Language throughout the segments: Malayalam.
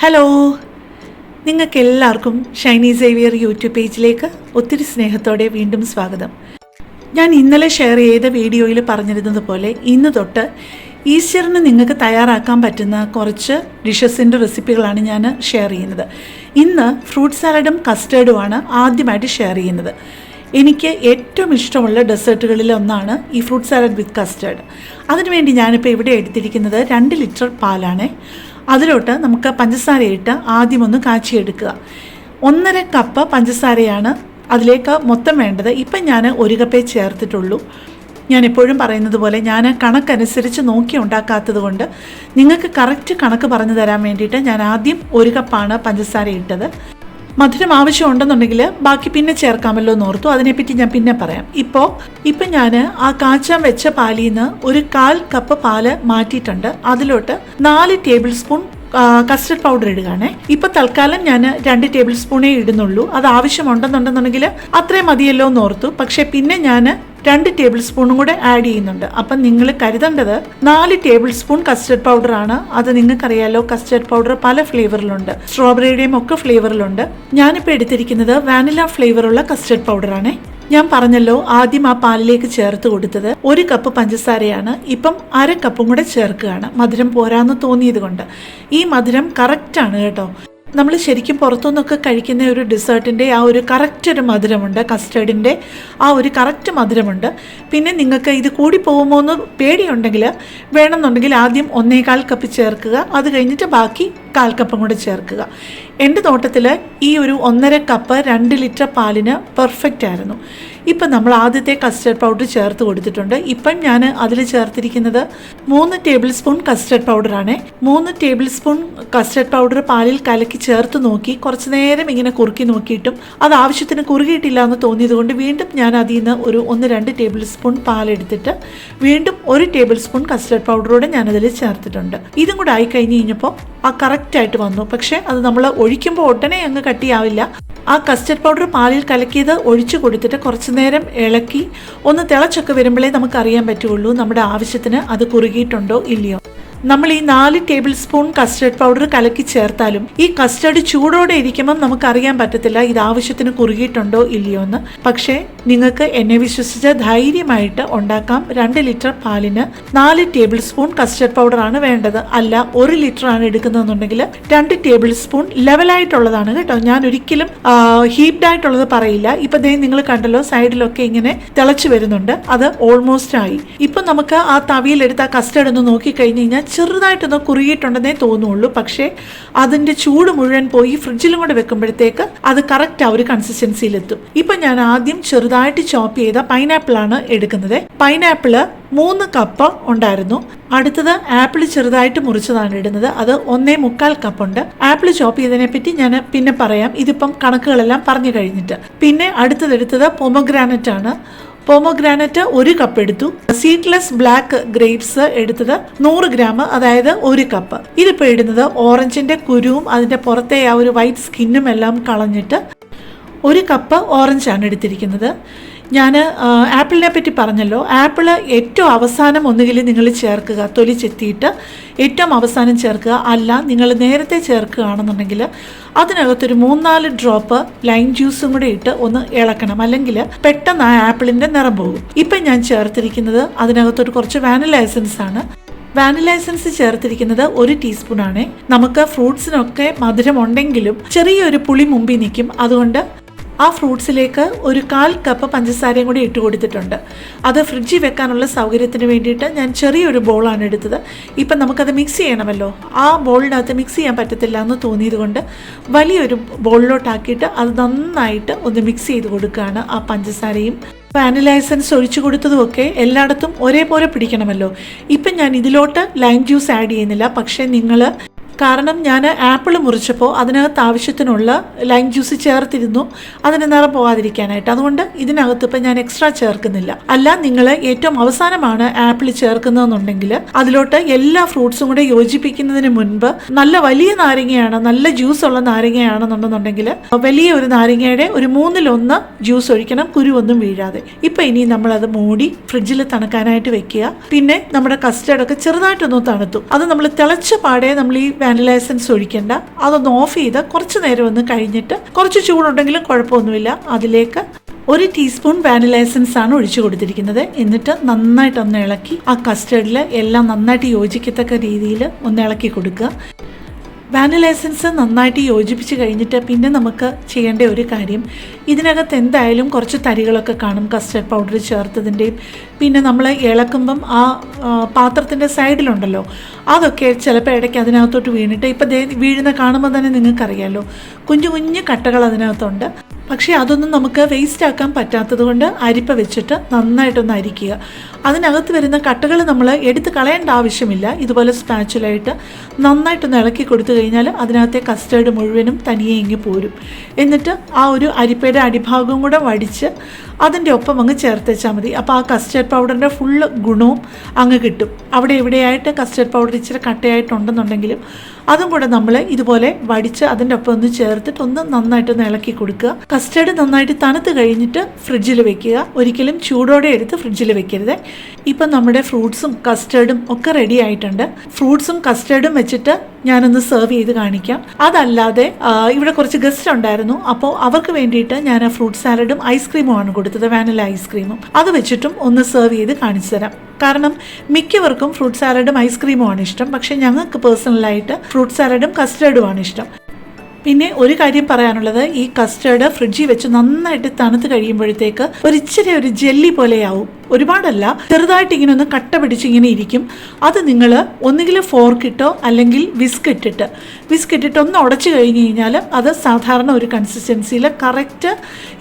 ഹലോ നിങ്ങൾക്ക് എല്ലാവർക്കും ഷൈനി സേവിയർ യൂട്യൂബ് പേജിലേക്ക് ഒത്തിരി സ്നേഹത്തോടെ വീണ്ടും സ്വാഗതം. ഞാൻ ഇന്നലെ ഷെയർ ചെയ്ത വീഡിയോയിൽ പറഞ്ഞിരുന്നത് പോലെ ഇന്ന് തൊട്ട് ഈസ്റ്ററിന് നിങ്ങൾക്ക് തയ്യാറാക്കാൻ പറ്റുന്ന കുറച്ച് ഡിഷസിന്റെ റെസിപ്പികളാണ് ഞാൻ ഷെയർ ചെയ്യുന്നത്. ഇന്ന് ഫ്രൂട്ട് സാലഡും കസ്റ്റേർഡുമാണ് ആദ്യമായിട്ട് ഷെയർ ചെയ്യുന്നത്. എനിക്ക് ഏറ്റവും ഇഷ്ടമുള്ള ഡെസേർട്ടുകളിൽ ഒന്നാണ് ഈ ഫ്രൂട്ട് സാലഡ് വിത്ത് കസ്റ്റേർഡ് അതിനുവേണ്ടി ഞാനിപ്പോൾ ഇവിടെ എടുത്തിരിക്കുന്നത് രണ്ട് ലിറ്റർ പാലാണ്. അതിലോട്ട് നമുക്ക് പഞ്ചസാരയിട്ട് ആദ്യം ഒന്ന് കാച്ചിയെടുക്കുക. ഒന്നര കപ്പ് പഞ്ചസാരയാണ് അതിലേക്ക് മൊത്തം വേണ്ടത്. ഇപ്പം ഞാൻ ഒരു കപ്പേ ചേർത്തിട്ടുള്ളൂ. ഞാൻ എപ്പോഴും പറയുന്നത് പോലെ ഞാൻ കണക്കനുസരിച്ച് നോക്കി ഉണ്ടാക്കാത്തത് കൊണ്ട് നിങ്ങൾക്ക് കറക്റ്റ് കണക്ക് പറഞ്ഞു തരാൻ വേണ്ടിയിട്ട് ഞാൻ ആദ്യം ഒരു കപ്പാണ് പഞ്ചസാര ഇട്ടത് മധുരം ആവശ്യമുണ്ടെന്നുണ്ടെങ്കിൽ ബാക്കി പിന്നെ ചേർക്കാമല്ലോ എന്ന് ഓർത്തു. അതിനെപ്പറ്റി ഞാൻ പിന്നെ പറയാം. ഇപ്പോൾ ഇപ്പം ഞാൻ ആ കാച്ചാൻ വെച്ച പാലിൽ നിന്ന് ഒരു കാൽ കപ്പ് പാൽ മാറ്റിയിട്ടുണ്ട്. അതിലോട്ട് നാല് ടേബിൾ സ്പൂൺ കസ്റ്റർഡ് പൗഡർ ഇടുകയാണേ. ഇപ്പൊ തൽക്കാലം ഞാൻ രണ്ട് ടേബിൾ സ്പൂണേ ഇടുന്നുള്ളൂ. അത് ആവശ്യമുണ്ടെന്നുണ്ടെന്നുണ്ടെങ്കിൽ അത്രയും മതിയല്ലോ എന്ന് ഓർത്തു. പക്ഷെ പിന്നെ ഞാൻ രണ്ട് ടേബിൾ സ്പൂണും കൂടെ ആഡ് ചെയ്യുന്നുണ്ട്. അപ്പം നിങ്ങൾ കരുതേണ്ടത് നാല് ടേബിൾ സ്പൂൺ കസ്റ്റർഡ് പൗഡർ ആണ്. അത് നിങ്ങൾക്കറിയാലോ കസ്റ്റർഡ് പൗഡർ പല ഫ്ലേവറിലുണ്ട് സ്ട്രോബെറിയുടെയും ഒക്കെ ഫ്ലേവറിലുണ്ട് ഞാനിപ്പോൾ എടുത്തിരിക്കുന്നത് വാനില ഫ്ലേവറുള്ള കസ്റ്റർഡ് പൗഡറാണ് ഞാൻ പറഞ്ഞല്ലോ ആദ്യം ആ പാലിലേക്ക് ചേർത്ത് കൊടുത്തത് ഒരു കപ്പ് പഞ്ചസാരയാണ്. ഇപ്പം അര കപ്പും കൂടെ ചേർക്കുകയാണ്. മധുരം പോരാന്ന് തോന്നിയത് കൊണ്ട്. ഈ മധുരം കറക്റ്റാണ് കേട്ടോ. നമ്മൾ ശരിക്കും പുറത്തുനിന്നൊക്കെ കഴിക്കുന്ന ഒരു ഡെസേർട്ടിന്റെ ആ ഒരു കറക്റ്റ് ഒരു മധുരമുണ്ട് കസ്റ്റേർഡിന്റെ ആ ഒരു കറക്റ്റ് മധുരമുണ്ട്. പിന്നെ നിങ്ങൾക്ക് ഇത് കൂടി പോകുമോ എന്ന് പേടിയുണ്ടെങ്കിൽ വേണമെന്നുണ്ടെങ്കിൽ ആദ്യം ഒന്നേകാൽ കപ്പ് ചേർക്കുക. അത് കഴിഞ്ഞിട്ട് ബാക്കി കാൽ കപ്പും കൂടെ ചേർക്കുക. എന്റെ തോട്ടത്തിൽ ഈ ഒരു ഒന്നര കപ്പ് രണ്ട് ലിറ്റർ പാലിന് പെർഫെക്റ്റ് ആയിരുന്നു. ഇപ്പം നമ്മൾ ആദ്യത്തെ കസ്റ്റർഡ് പൗഡർ ചേർത്ത് കൊടുത്തിട്ടുണ്ട്. ഇപ്പം ഞാൻ അതിൽ ചേർത്തിരിക്കുന്നത് മൂന്ന് ടേബിൾ സ്പൂൺ കസ്റ്റർഡ് പൗഡറാണ് മൂന്ന് ടേബിൾ സ്പൂൺ കസ്റ്റർഡ് പൗഡർ പാലിൽ കലക്കി ചേർത്ത് നോക്കി കുറച്ച് നേരം ഇങ്ങനെ കുറുക്കി നോക്കിയിട്ടും അത് ആവശ്യത്തിന് കുറുകിയിട്ടില്ല എന്ന് തോന്നിയത് കൊണ്ട് വീണ്ടും ഞാൻ അതിൽ നിന്ന് ഒരു ഒന്ന് രണ്ട് ടേബിൾ സ്പൂൺ പാലെടുത്തിട്ട് വീണ്ടും ഒരു ടേബിൾ സ്പൂൺ കസ്റ്റർഡ് പൗഡറോടെ ഞാനതിൽ ചേർത്തിട്ടുണ്ട്. ഇതും കൂടെ ആയി കഴിഞ്ഞ് കഴിഞ്ഞപ്പോൾ ആ കറക്റ്റായിട്ട് വന്നു. പക്ഷേ അത് നമ്മൾ ഒഴിക്കുമ്പോൾ ഉടനെ അങ്ങ് കട്ടിയാവില്ല. ആ കസ്റ്റർഡ് പൗഡർ പാലിൽ കലക്കിയത് ഒഴിച്ചു കൊടുത്തിട്ട് കുറച്ച് നേരം ഇളക്കി ഒന്ന് തിളച്ചൊക്കെ വരുമ്പോഴേ നമുക്ക് അറിയാൻ പറ്റുള്ളൂ നമ്മുടെ ആവശ്യത്തിന് അത് കുറുകിയിട്ടുണ്ടോ ഇല്ലയോ. നമ്മൾ ഈ നാല് ടേബിൾ സ്പൂൺ കസ്റ്റർഡ് പൗഡർ കലക്കി ചേർത്താലും ഈ കസ്റ്റർഡ് ചൂടോടെ ഇരിക്കുമ്പം നമുക്കറിയാൻ പറ്റത്തില്ല ഇത് ആവശ്യത്തിന് കുറുകിയിട്ടുണ്ടോ ഇല്ലയോ എന്ന് പക്ഷേ നിങ്ങൾക്ക് എന്നെ വിശ്വസിച്ച് ധൈര്യമായിട്ട് ഉണ്ടാക്കാം രണ്ട് ലിറ്റർ പാലിന് നാല് ടേബിൾ സ്പൂൺ കസ്റ്റർഡ് ആണ് വേണ്ടത്. അല്ല ഒരു ലിറ്റർ ആണ് എടുക്കുന്നതെന്നുണ്ടെങ്കിൽ രണ്ട് ടേബിൾ സ്പൂൺ ലെവലായിട്ടുള്ളതാണ് കേട്ടോ. ഞാൻ ഒരിക്കലും ഹീപ്ഡ് ആയിട്ടുള്ളത് പറയില്ല. ഇപ്പൊ ദേ നിങ്ങൾ കണ്ടല്ലോ സൈഡിലൊക്കെ ഇങ്ങനെ തിളച്ചു വരുന്നുണ്ട്. അത് ഓൾമോസ്റ്റ് ആയി. ഇപ്പൊ നമുക്ക് ആ തവിയിലെടുത്ത് ആ കസ്റ്റർഡ് ഒന്ന് നോക്കിക്കഴിഞ്ഞ് കഴിഞ്ഞാൽ ചെറുതായിട്ടൊന്ന് കുറുകിയിട്ടുണ്ടെന്നേ തോന്നുള്ളൂ. പക്ഷേ അതിന്റെ ചൂട് മുഴുവൻ പോയി ഫ്രിഡ്ജിലും കൂടെ വെക്കുമ്പോഴത്തേക്ക് അത് കറക്റ്റ് ആ ഒരു കൺസിസ്റ്റൻസിയിലെത്തും ഇപ്പൊ ഞാൻ ആദ്യം ചെറുതായിട്ട് ചോപ്പ് ചെയ്ത പൈനാപ്പിൾ ആണ് എടുക്കുന്നത്. പൈനാപ്പിൾ മൂന്ന് കപ്പ് ഉണ്ടായിരുന്നു. അടുത്തത് ആപ്പിൾ ചെറുതായിട്ട് മുറിച്ചതാണ് ഇടുന്നത്. അത് ഒന്നേ മുക്കാൽ കപ്പുണ്ട് ആപ്പിൾ ചോപ്പ് ചെയ്തതിനെ പറ്റി ഞാൻ പിന്നെ പറയാം. ഇതിപ്പം കണക്കുകളെല്ലാം പറഞ്ഞു കഴിഞ്ഞിട്ട്. പിന്നെ അടുത്തതെടുത്തത് പൊമഗ്രാനറ്റ് ആണ്. പോമോഗ്രാനറ്റ് ഒരു കപ്പ് എടുത്തു. സീഡ്ലെസ് ബ്ലാക്ക് ഗ്രേപ്സ് എടുത്തത് നൂറ് ഗ്രാം അതായത് ഒരു കപ്പ് ഇതിപ്പോൾ ഇടുന്നത് ഓറഞ്ചിന്റെ കുരുവും അതിന്റെ പുറത്തെ ആ ഒരു വൈറ്റ് സ്കിന്നും എല്ലാം കളഞ്ഞിട്ട് ഒരു കപ്പ് ഓറഞ്ചാണ് എടുത്തിരിക്കുന്നത്. ഞാൻ ആപ്പിളിനെ പറ്റി പറഞ്ഞല്ലോ. ആപ്പിൾ ഏറ്റവും അവസാനം ഒന്നുകിൽ നിങ്ങൾ ചേർക്കുക തൊലി ചെത്തിയിട്ട് ഏറ്റവും അവസാനം ചേർക്കുക. അല്ല നിങ്ങൾ നേരത്തെ ചേർക്കുകയാണെന്നുണ്ടെങ്കിൽ അതിനകത്തൊരു മൂന്നാൽ ഡ്രോപ്പ് ലൈം ജ്യൂസും കൂടെ ഇട്ട് ഒന്ന് ഇളക്കണം. അല്ലെങ്കിൽ പെട്ടെന്ന് ആ ആപ്പിളിന്റെ നിറം പോകും. ഇപ്പം ഞാൻ ചേർത്തിരിക്കുന്നത് അതിനകത്തൊരു കുറച്ച് വാനില എസൻസ് ആണ്. വാനില എസൻസ് ചേർത്തിരിക്കുന്നത് ഒരു ടീസ്പൂൺ ആണ്. നമുക്ക് ഫ്രൂട്ട്സിനൊക്കെ മധുരം ഉണ്ടെങ്കിലും ചെറിയൊരു പുളി മുമ്പിൽ നിൽക്കും. അതുകൊണ്ട് ആ ഫ്രൂട്ട്സിലേക്ക് ഒരു കാൽ കപ്പ് പഞ്ചസാരയും കൂടി ഇട്ട് കൊടുത്തിട്ടുണ്ട്. അത് ഫ്രിഡ്ജിൽ വെക്കാനുള്ള സൗകര്യത്തിന് വേണ്ടിയിട്ട് ഞാൻ ചെറിയൊരു ബോളാണ് എടുത്തത്. ഇപ്പം നമുക്കത് മിക്സ് ചെയ്യണമല്ലോ. ആ ബോളിനകത്ത് മിക്സ് ചെയ്യാൻ പറ്റത്തില്ല എന്ന് തോന്നിയത് കൊണ്ട് വലിയൊരു ബോളിലോട്ടാക്കിയിട്ട് അത് നന്നായിട്ട് ഒന്ന് മിക്സ് ചെയ്ത് കൊടുക്കുകയാണ് ആ പഞ്ചസാരയും. വാനില എസൻസ് ഒഴിച്ചു കൊടുത്തതുമൊക്കെ എല്ലായിടത്തും ഒരേപോലെ പിടിക്കണമല്ലോ. ഇപ്പം ഞാൻ ഇതിലോട്ട് ലൈം ജ്യൂസ് ആഡ് ചെയ്യുന്നില്ല. പക്ഷേ നിങ്ങൾ കാരണം ഞാൻ ആപ്പിൾ മുറിച്ചപ്പോൾ അതിനകത്ത് ആവശ്യത്തിനുള്ള ലൈം ജ്യൂസ് ചേർത്തിരുന്നു. അതിന് നിറം പോകാതിരിക്കാനായിട്ട്. അതുകൊണ്ട് ഇതിനകത്ത് ഇപ്പം ഞാൻ എക്സ്ട്രാ ചേർക്കുന്നില്ല. അല്ല നിങ്ങൾ ഏറ്റവും അവസാനമാണ് ആപ്പിൾ ചേർക്കുന്നതെന്നുണ്ടെങ്കിൽ അതിലോട്ട് എല്ലാ ഫ്രൂട്ട്സും കൂടെ യോജിപ്പിക്കുന്നതിന് മുൻപ് നല്ല വലിയ നാരങ്ങയാണ് നല്ല ജ്യൂസ് ഉള്ള നാരങ്ങയാണെന്നുണ്ടെന്നുണ്ടെങ്കിൽ വലിയ ഒരു നാരങ്ങയുടെ ഒരു മൂന്നിലൊന്ന് ജ്യൂസ് ഒഴിക്കണം കുരുവൊന്നും വീഴാതെ. ഇപ്പം ഇനി നമ്മളത് മൂടി ഫ്രിഡ്ജിൽ തണുക്കാനായിട്ട് വെക്കുക. പിന്നെ നമ്മുടെ കസ്റ്റർഡൊക്കെ ചെറുതായിട്ടൊന്ന് തണുത്തു. അത് നമ്മൾ തിളച്ച പാടെ നമ്മൾ ഈ വാനില എസൻസ് ഒഴിക്കേണ്ട. അതൊന്ന് ഓഫ് ചെയ്ത് കുറച്ച് നേരം ഒന്ന് കഴിഞ്ഞിട്ട് കുറച്ച് ചൂടുണ്ടെങ്കിലും കുഴപ്പമൊന്നുമില്ല. അതിലേക്ക് ഒരു ടീസ്പൂൺ വാനില എസൻസ് ആണ് ഒഴിച്ചു കൊടുത്തിരിക്കുന്നത്. എന്നിട്ട് നന്നായിട്ട് ഒന്ന് ഇളക്കി ആ കസ്റ്റർഡിൽ എല്ലാം നന്നായിട്ട് യോജിക്കത്തക്ക രീതിയിൽ ഒന്ന് ഇളക്കി കൊടുക്കുക. വാനില എസൻസ് നന്നായിട്ട് യോജിപ്പിച്ച് കഴിഞ്ഞിട്ട് പിന്നെ നമുക്ക് ചെയ്യേണ്ട ഒരു കാര്യം ഇതിനകത്ത് എന്തായാലും കുറച്ച് തരികളൊക്കെ കാണും കസ്റ്റർഡ് പൗഡർ ചേർത്തതിന്റെയും പിന്നെ നമ്മൾ ഇളക്കുമ്പം ആ പാത്രത്തിന്റെ സൈഡിലുണ്ടല്ലോ അതൊക്കെ ചിലപ്പോൾ ഇടയ്ക്ക് അതിനകത്തോട്ട് വീണിട്ട് ഇപ്പം വീഴുന്ന കാണുമ്പോൾ തന്നെ നിങ്ങൾക്കറിയാമല്ലോ കുഞ്ഞു കുഞ്ഞു കട്ടകൾ അതിനകത്തുണ്ട്. പക്ഷേ അതൊന്നും നമുക്ക് വേസ്റ്റ് ആക്കാൻ പറ്റാത്തത് കൊണ്ട് അരിപ്പ വെച്ചിട്ട് നന്നായിട്ടൊന്ന് അരിക്കുക. അതിനകത്ത് വരുന്ന കട്ടകൾ നമ്മൾ എടുത്ത് കളയേണ്ട ആവശ്യമില്ല. ഇതുപോലെ സ്പാച്ചുലായിട്ട് നന്നായിട്ടൊന്ന് ഇളക്കി കൊടുത്തു കഴിഞ്ഞാൽ അതിനകത്തെ കസ്റ്റേർഡ് മുഴുവനും തനിയെ ഇങ്ങി പോരും. എന്നിട്ട് ആ ഒരു അരിപ്പയുടെ അടിഭാഗം കൂടെ വടിച്ച് അതിന്റെ ഒപ്പം അങ്ങ് ചേർത്തേച്ചാൽ മതി. അപ്പോൾ ആ കസ്റ്റേർഡ് പൗഡറിന്റെ ഫുള്ള് ഗുണവും അങ്ങ് കിട്ടും. അവിടെ എവിടെയായിട്ട് കസ്റ്റേർഡ് പൗഡർ ഇച്ചിരി കട്ടയായിട്ടുണ്ടെന്നുണ്ടെങ്കിലും അതും കൂടെ നമ്മൾ ഇതുപോലെ വടിച്ച് അതിന്റെ ഒപ്പം ഒന്ന് ചേർത്തിട്ട് ഒന്ന് നന്നായിട്ടൊന്ന് ഇളക്കി കൊടുക്കുക. കസ്റ്റേർഡ് നന്നായിട്ട് തണുത്ത് കഴിഞ്ഞിട്ട് ഫ്രിഡ്ജിൽ വെക്കുക. ഒരിക്കലും ചൂടോടെ എടുത്ത് ഫ്രിഡ്ജിൽ വെക്കരുത്. ഇപ്പം നമ്മുടെ ഫ്രൂട്ട്സും കസ്റ്റേർഡും ഒക്കെ റെഡി ആയിട്ടുണ്ട്. ഫ്രൂട്ട്സും കസ്റ്റേർഡും വെച്ചിട്ട് ഞാനൊന്ന് സെർവ് ചെയ്ത് കാണിക്കാം. അതല്ലാതെ ഇവിടെ കുറച്ച് ഗസ്റ്റ് ഉണ്ടായിരുന്നു. അപ്പോൾ അവർക്ക് വേണ്ടിയിട്ട് ഞാൻ ആ ഫ്രൂട്ട് സാലഡും ഐസ്ക്രീമുമാണ് കൊടുത്തത് വാനില ഐസ്ക്രീമും അത് വെച്ചിട്ടും ഒന്ന് സെർവ് ചെയ്ത് കാണിച്ചു തരാം. കാരണം മിക്കവർക്കും ഫ്രൂട്ട് സാലഡും ഐസ്ക്രീമുമാണ് ഇഷ്ടം. പക്ഷേ ഞങ്ങൾക്ക് പേഴ്സണലായിട്ട് ഫ്രൂട്ട് സാലഡും കസ്റ്റേർഡുമാണ് ഇഷ്ടം. പിന്നെ ഒരു കാര്യം പറയാനുള്ളത് ഈ കസ്റ്റേർഡ് ഫ്രിഡ്ജിൽ വെച്ച് നന്നായിട്ട് തണുത്ത് കഴിയുമ്പോഴത്തേക്ക് ഒരു ഇച്ചിരി ഒരു ജെല്ലി പോലെയാവും. ഒരുപാടല്ല ചെറുതായിട്ട് ഇങ്ങനെ ഒന്ന് കട്ട പിടിച്ച് ഇങ്ങനെ ഇരിക്കും. അത് നിങ്ങൾ ഒന്നുകിൽ ഫോർക്ക് ഇട്ടോ അല്ലെങ്കിൽ വിസ്ക് ഇട്ടിട്ട് വിസ്ക് ഇട്ടിട്ട് ഒന്ന് ഉടച്ചു കഴിഞ്ഞ് കഴിഞ്ഞാൽ അത് സാധാരണ ഒരു കൺസിസ്റ്റൻസിയിൽ കറക്റ്റ്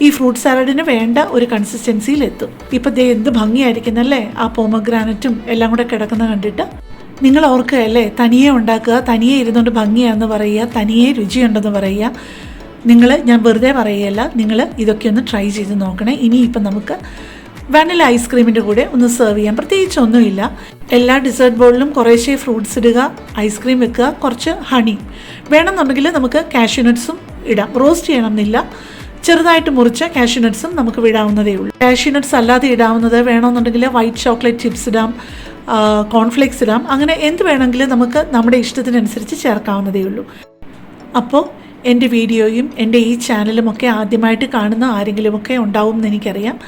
ഈ ഫ്രൂട്ട് സാലഡിന് വേണ്ട ഒരു കൺസിസ്റ്റൻസിയിൽ എത്തും. ഇപ്പം ദേ എന്ത് ഭംഗിയായിരിക്കുന്നല്ലേ? ആ പോമഗ്രാനറ്റും എല്ലാം കൂടെ കിടക്കുന്ന കണ്ടിട്ട്. നിങ്ങൾ ഓർക്കുകയല്ലേ തനിയെ ഉണ്ടാക്കുക തനിയെ ഇരുന്നുകൊണ്ട് ഭംഗിയാണെന്ന് പറയുക തനിയെ രുചിയുണ്ടെന്ന് പറയുക. നിങ്ങൾ ഞാൻ വെറുതെ പറയുകയല്ല നിങ്ങൾ ഇതൊക്കെ ഒന്ന് ട്രൈ ചെയ്ത് നോക്കണേ. ഇനിയിപ്പം നമുക്ക് വാനില ഐസ്ക്രീമിന്റെ കൂടെ ഒന്ന് സെർവ് ചെയ്യാം. പ്രത്യേകിച്ച് ഒന്നുമില്ല. എല്ലാ ഡിസേർട്ട് ബോളിലും കുറേശ്ശേ ഫ്രൂട്ട്സ് ഇടുക ഐസ്ക്രീം വെക്കുക കുറച്ച് ഹണി വേണമെന്നുണ്ടെങ്കിൽ നമുക്ക് കാഷ്യൂനട്ട്സും ഇടാം. റോസ്റ്റ് ചെയ്യണമെന്നില്ല. ചെറുതായിട്ട് മുറിച്ച കാഷ്യൂനട്ട്സും നമുക്ക് വിടാവുന്നതേ ഉള്ളൂ. കാഷ്യൂനട്ട്സ് അല്ലാതെ ഇടാവുന്നത് വേണമെന്നുണ്ടെങ്കിൽ വൈറ്റ് ചോക്ലേറ്റ് ചിപ്സ് ഇടാം. കോൺഫ്ലേക്സ് ഇടാം. അങ്ങനെ എന്ത് വേണമെങ്കിലും നമുക്ക് നമ്മുടെ ഇഷ്ടത്തിനനുസരിച്ച് ചേർക്കാവുന്നതേ ഉള്ളൂ. അപ്പോൾ എന്റെ വീഡിയോയും എന്റെ ഈ ചാനലും ഒക്കെ ആദ്യമായിട്ട് കാണുന്ന ആരെങ്കിലുമൊക്കെ ഉണ്ടാവും എന്ന് എനിക്കറിയാം.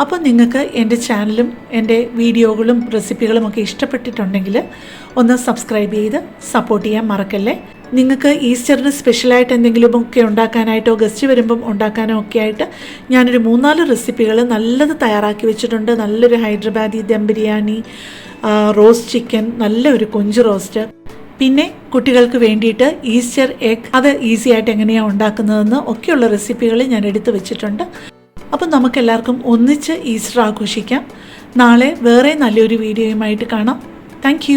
അപ്പോൾ നിങ്ങൾക്ക് എന്റെ ചാനലും എന്റെ വീഡിയോകളും റെസിപ്പികളും ഒക്കെ ഇഷ്ടപ്പെട്ടിട്ടുണ്ടെങ്കിൽ ഒന്ന് സബ്സ്ക്രൈബ് ചെയ്ത് സപ്പോർട്ട് ചെയ്യാൻ മറക്കല്ലേ? നിങ്ങൾക്ക് ഈസ്റ്ററിന് സ്പെഷ്യലായിട്ട് എന്തെങ്കിലുമൊക്കെ ഉണ്ടാക്കാനായിട്ടോ ഗസ്റ്റ് വരുമ്പം ഉണ്ടാക്കാനോ ഒക്കെ ആയിട്ട് ഞാനൊരു മൂന്നാൽ റെസിപ്പികൾ നല്ലത് തയ്യാറാക്കി വെച്ചിട്ടുണ്ട്. നല്ലൊരു ഹൈദരാബാദി ദം ബിരിയാണി റോസ്റ്റ് ചിക്കൻ നല്ലൊരു കൊഞ്ച് റോസ്റ്റ്. പിന്നെ കുട്ടികൾക്ക് വേണ്ടിയിട്ട് ഈസ്റ്റർ എഗ് അത് ഈസി ആയിട്ട് എങ്ങനെയാണ് ഉണ്ടാക്കുന്നതെന്ന് ഒക്കെയുള്ള റെസിപ്പികൾ ഞാൻ എടുത്തു വെച്ചിട്ടുണ്ട്. അപ്പം നമുക്കെല്ലാവർക്കും ഒന്നിച്ച് ഈസ്റ്റർ ആഘോഷിക്കാം. നാളെ വേറെ നല്ലൊരു വീഡിയോയുമായിട്ട് കാണാം. താങ്ക്